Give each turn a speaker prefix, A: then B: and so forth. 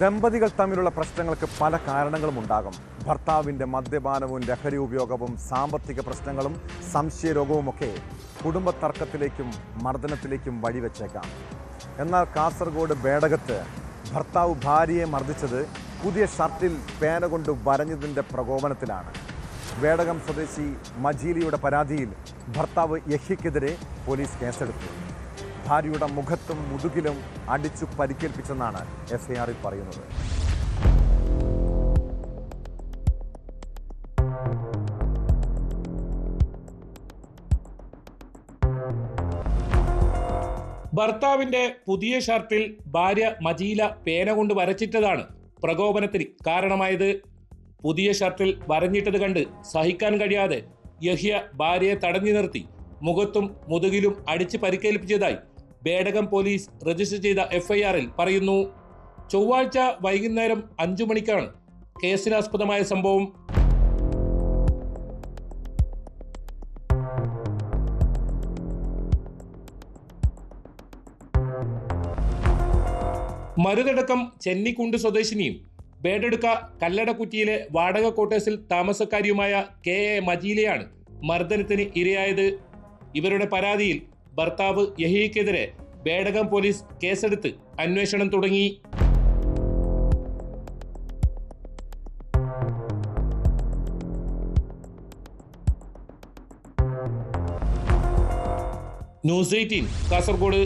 A: ദമ്പതികൾ തമ്മിലുള്ള പ്രശ്നങ്ങൾക്ക് പല കാരണങ്ങളും ഉണ്ടാകും. ഭർത്താവിന്റെ മദ്യപാനവും ലഹരി ഉപയോഗവും സാമ്പത്തിക പ്രശ്നങ്ങളും സംശയരോഗവുമൊക്കെ കുടുംബ തർക്കത്തിലേക്കും മർദ്ദനത്തിലേക്കും വഴിവെച്ചേക്കാം. എന്നാൽ കാസർഗോഡ് ബേടകത്ത് ഭർത്താവ് ഭാര്യയെ മർദ്ദിച്ചത് പുതിയ ഷർട്ടിൽ പേന കൊണ്ട് വരഞ്ഞതിന്റെ പ്രകോപനത്തിലാണ്. വേടകം സ്വദേശി മജീലിയുടെ പരാതിയിൽ ഭർത്താവ് യഹിക്കെതിരെ പോലീസ് കേസെടുത്തു. ഭാര്യയുടെ മുഖത്തും മുതുകിലും അടിച്ചു പരിക്കേൽപ്പിച്ചെന്നാണ് എഫ്ഐആറിൽ പറയുന്നത്.
B: ഭർത്താവിന്റെ പുതിയ ഷർട്ടിൽ ഭാര്യ മജീല പേന കൊണ്ട് വരച്ചിട്ടതാണ് പ്രകോപനത്തിന് കാരണമായത്. പുതിയ ഷർട്ടിൽ വരഞ്ഞിട്ടത് കണ്ട് സഹിക്കാൻ കഴിയാതെ യഹ്യ ഭാര്യയെ തടഞ്ഞു നിർത്തി. മുഖത്തും മുതുകിലും അടിച്ച് പരിക്കേൽപ്പിച്ചതായി ബേടകം പോലീസ് രജിസ്റ്റർ ചെയ്ത എഫ്ഐആറിൽ പറയുന്നു ചൊവ്വാഴ്ച വൈകുന്നേരം അഞ്ചു മണിക്കാണ് കേസിനാസ്പദമായ സംഭവം. മരുതടക്കം ചെന്നിക്കുണ്ട് സ്വദേശിനിയും ബേഡെടുക്ക കല്ലടക്കുറ്റിയിലെ വാടക ക്വാർട്ടേഴ്സിൽ താമസക്കാരിയുമായ കെ എ മജീലയാണ് മർദ്ദനത്തിന് ഇരയായത്. ഇവരുടെ പരാതിയിൽ ഭർത്താവ് യഹിയക്കെതിരെ ബേഡകം പോലീസ് കേസെടുത്ത് അന്വേഷണം തുടങ്ങി. News eighteen Kasaragod